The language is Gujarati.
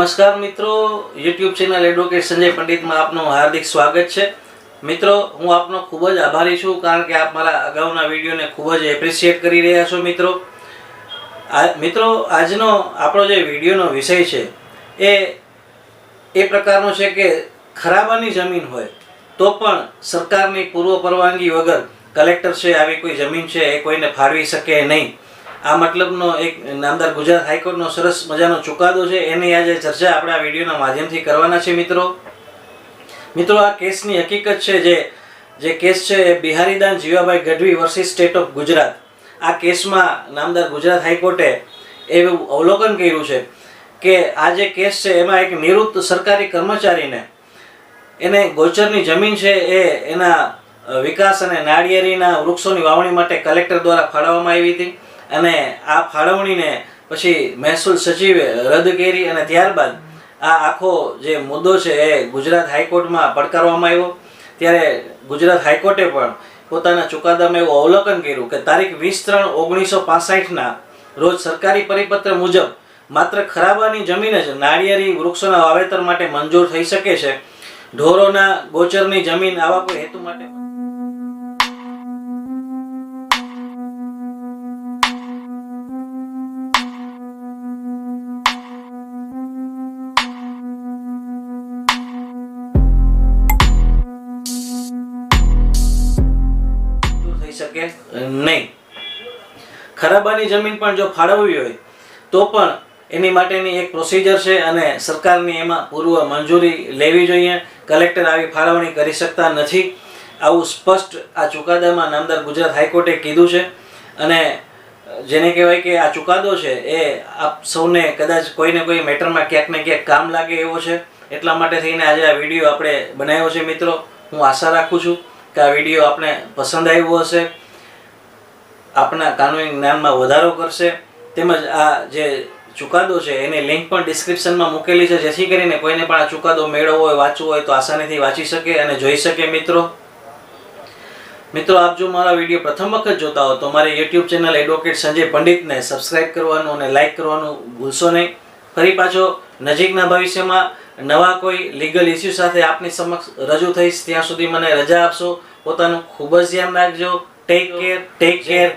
નમસ્કાર મિત્રો યુટ્યુબ ચેનલ એડવોકેટ સંજય પંડિતમાં આપનું હાર્દિક સ્વાગત છે. મિત્રો, હું આપનો ખૂબ જ આભારી છું કારણ કે આપ મારા અગાઉના વિડીયોને ખૂબ જ એપ્રિશિએટ કરી રહ્યા છો મિત્રો. મિત્રો, આજનો આપણો જે વિડીયોનો વિષય છે, એ એ પ્રકારનો છે કે ખરાબાની જમીન હોય, તો પણ સરકારની પૂર્વ પરવાનગી વગર કલેક્ટર છે, આવી કોઈ જમીન છે એ કોઈને ફાળવી શકે નહીં. આ મતલબનો એક નામદાર ગુજરાત હાઈકોર્ટનો સરસ મજાનો ચુકાદો છે. એની આજે ચર્ચા આપણે આ વિડીયોના માધ્યમથી કરવાના છે મિત્રો. મિત્રો, આ કેસની હકીકત છે જે જે કેસ છે એ Biharidan Jivabhai Gadhvi versus state of Gujarat. આ કેસમાં નામદાર ગુજરાત હાઈકોર્ટે એવું અવલોકન કર્યું છે કે આ જે કેસ છે એમાં એક નિવૃત્ત સરકારી કર્મચારીને એને ગોચરની જમીન છે એ એના વિકાસ અને નાળિયેરીના વૃક્ષોની વાવણી માટે કલેક્ટર દ્વારા ફાળવવામાં આવી હતી. અને આ ફાળવણીને પછી મહેસૂલ સચિવે રદ કરી અને ત્યારબાદ આ આખો જે મુદ્દો છે એ ગુજરાત હાઈકોર્ટમાં પડકારવામાં આવ્યો. ત્યારે ગુજરાત હાઈકોર્ટે પણ પોતાના ચુકાદામાં એવું અવલોકન કર્યું કે તારીખ વીસ ત્રણ ઓગણીસો પાસઠના રોજ સરકારી પરિપત્ર મુજબ માત્ર ખરાબાની જમીન જ નાળિયેરી વૃક્ષોના વાવેતર માટે મંજૂર થઈ શકે છે. ઢોરોના ગોચરની જમીન આવા કોઈ હેતુ માટે શકે નહીં. ખરાબાની જમીન પણ જો ફાળવવી હોય, તો પણ એની માટેની એક પ્રોસિજર છે અને સરકારની એમાં પૂર્વ મંજૂરી લેવી જોઈએ. કલેક્ટર આવી ફાળવણી કરી શકતા નથી. આવું સ્પષ્ટ આ ચુકાદામાં નામદાર ગુજરાત હાઈકોર્ટે કીધું છે અને જેને કહેવાય કે આ ચુકાદો છે એ આપ સૌને કદાચ કોઈને કોઈ મેટરમાં ક્યાંક ને ક્યાંક કામ લાગે એવો છે. એટલા માટે થઈને આજે આ વીડિયો આપણે બનાવ્યો છે મિત્રો. હું આશા રાખું છું. કે આ વીડિયો આપણે પસંદ આવ્યો હશે આપણા કાનૂની જ્ઞાનમાં વધારો કરશે, તેમજ આ જે ચુકાદો છે, એની લિંક પણ ડિસ્ક્રિપ્શનમાં મૂકેલી છે, જેથી કરીને કોઈને પણ આ ચુકાદો મેળવવો હોય, વાંચવો હોય, તો આસાનીથી વાંચી શકે અને જોઈ શકે મિત્રો. મિત્રો, આપ જો મારા વીડિયો પ્રથમ વખત જોતા હો, તો મારી યુટ્યુબ ચેનલ એડવોકેટ સંજય પંડિતને સબસ્ક્રાઇબ કરવાનું અને લાઇક કરવાનું ભૂલશો નહીં. ફરી પાછો નજીકના ભવિષ્યમાં નવા કોઈ લીગલ ઇસ્યુ સાથે આપની સમક્ષ રજૂ થઈશ ત્યાં સુધી મને રજા આપશો. પોતાનું ખૂબ જ ધ્યાન રાખજો. Take care take care